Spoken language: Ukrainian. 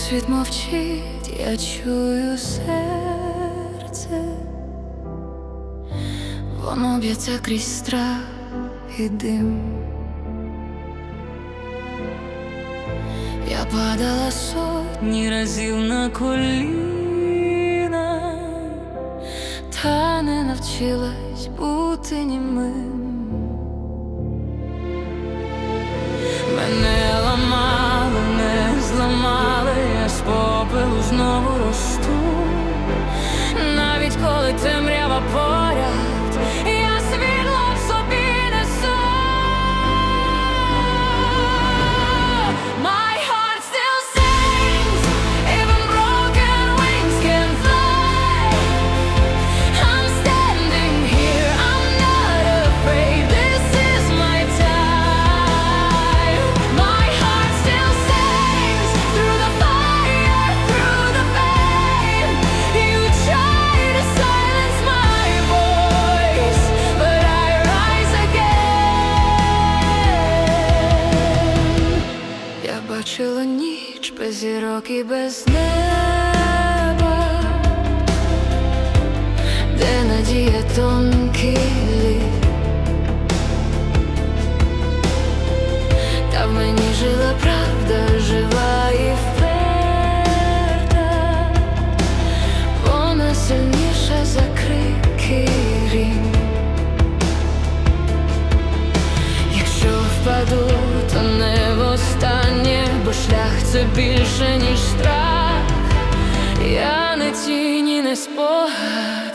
світ мовчить, я чую серце, воно б'ється крізь страх і дим. Я падала сотні разів на коліна, та не навчилась бути німим. Попелу знову росту. Навіть коли темрява поряд, бачила ніч без зірок і без неба де надія тонкий лід. Більше, ніж страх. Я не тіні, не спогад,